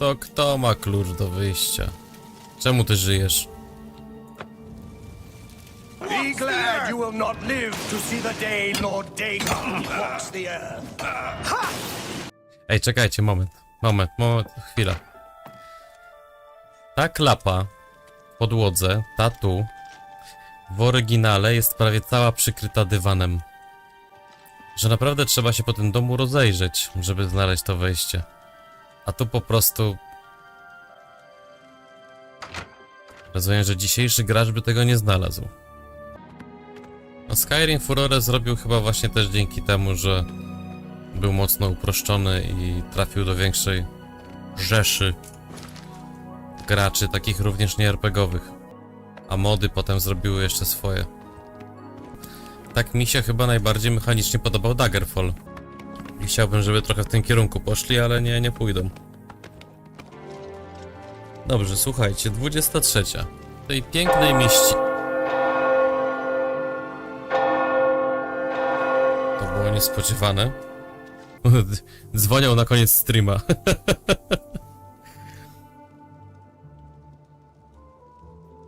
To kto ma klucz do wyjścia? Czemu ty żyjesz? Be glad you will not live to see the day Lord Dagon walks the earth. Ej, czekajcie, moment. Moment, moment, chwila. Ta klapa w podłodze, ta tu, w oryginale jest prawie cała przykryta dywanem. Że naprawdę trzeba się po tym domu rozejrzeć, żeby znaleźć to wejście. A tu po prostu... Rozumiem, że dzisiejszy gracz by tego nie znalazł. No Skyrim Furore zrobił chyba właśnie też dzięki temu, że był mocno uproszczony i trafił do większej rzeszy graczy, takich również nie RPGowych. A mody potem zrobiły jeszcze swoje. Tak mi się chyba najbardziej mechanicznie podobał Daggerfall. I chciałbym, żeby trochę w tym kierunku poszli, ale nie, nie pójdą. Dobrze, słuchajcie, 23. W tej pięknej mieści... To było niespodziewane. Dzwonią na koniec streama.